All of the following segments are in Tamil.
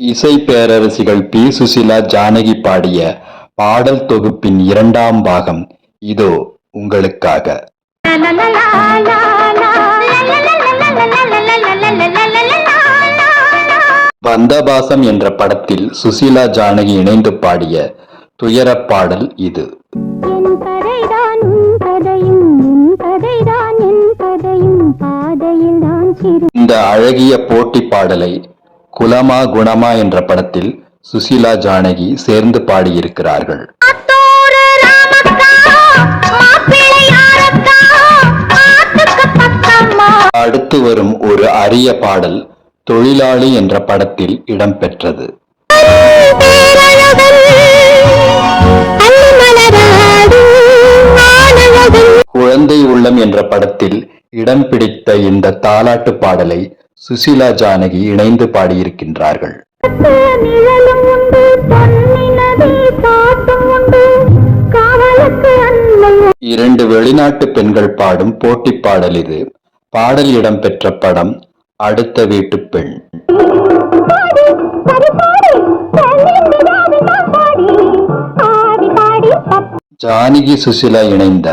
இசை பேரரசிகள் பி. சுசிலா ஜானகி பாடிய பாடல் தொகுப்பின் இரண்டாம் பாகம். இதோ உங்களுக்காக. வந்தபாசம் என்ற படத்தில் சுசிலா ஜானகி இணைந்து பாடிய துயரப் பாடல் இது. இந்த அழகிய போட்டி பாடலை குலமா குணமா என்ற படத்தில் சுசிலா ஜானகி சேர்ந்து பாடியிருக்கிறார்கள். அடுத்து வரும் ஒரு அரிய பாடல் தொழிலாளி என்ற படத்தில் இடம்பெற்றது. குழந்தை உள்ளம் என்ற படத்தில் இடம் பிடித்த இந்த தாலாட்டு பாடலை சுசிலா ஜானகி இணைந்து பாடியிருக்கின்றார்கள். இரண்டு வெளிநாட்டு பெண்கள் பாடும் போட்டி பாடல் இது. பாடல் இடம்பெற்ற படம் அடுத்த வீட்டு பெண். ஜானகி சுசிலா இணைந்த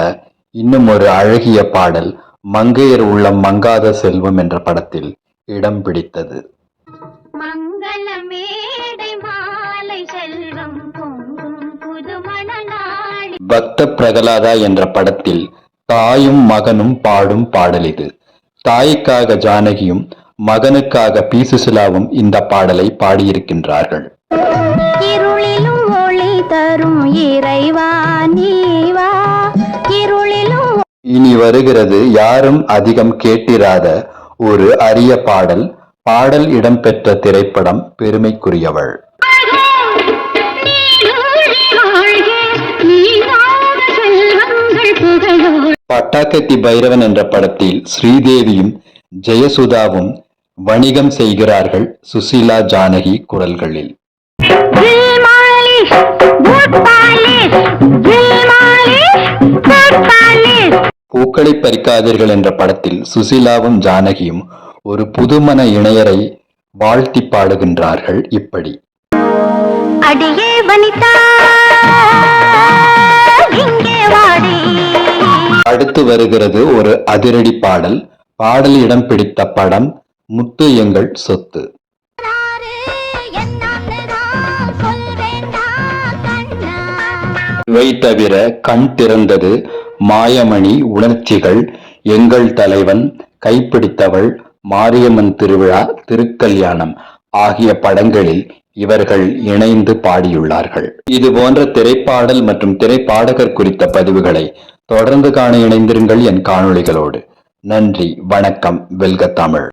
இன்னும் ஒரு அழகிய பாடல் மங்கையர் உள்ளம் மங்காத செல்வம் என்ற படத்தில். இடம் பிடித்தது. மங்கள மேடை மாலை செல்வம் பக்த பிரகலாதா என்ற படத்தில் தாயும் மகனும் பாடும் பாடல் இது. தாய்க்காக ஜானகியும் மகனுக்காக பி சுசிலாவும் இந்த பாடலை பாடியிருக்கின்றார்கள். இருளிலும் ஒளி தரும் இறைவா இனி வருகிறது யாரும் அதிகம் கேட்டிராத ஒரு அரிய பாடல் பாடல் இடம்பெற்ற திரைப்படம் பெருமைக்குரியவள். பட்டாக்கத்தி பைரவன் என்ற படத்தில் ஸ்ரீதேவியும் ஜெயசுதாவும் வணிகம் செய்கிறார்கள் சுசீலா ஜானகி குரல்களில். பூக்களை பறிக்காதீர்கள் என்ற படத்தில் சுசீலாவும் ஜானகியும் ஒரு புதுமண இணையரை வாழ்த்தி பாடுகின்றார்கள் இப்படி. அடியே வனிதா அடுத்து வருகிறது ஒரு அதிரடி பாடல் பாடல் இடம் பிடித்த படம் முத்து எங்கள் சொத்து. இவை தவிர கண் திறந்தது மாயமணி உணர்ச்சிகள். எங்கள் தலைவன் கைப்பிடித்தவள் மாரியம்மன் திருவிழா திருக்கல்யாணம் ஆகிய படங்களில் இவர்கள் இணைந்து பாடியுள்ளார்கள். இது போன்ற திரைப்பாடல் மற்றும் திரைப்பாடகர் குறித்த பதிவுகளை தொடர்ந்து காண இணைந்திருங்கள் என் காணொளிகளோடு. நன்றி வணக்கம் வெல்க தமிழ்.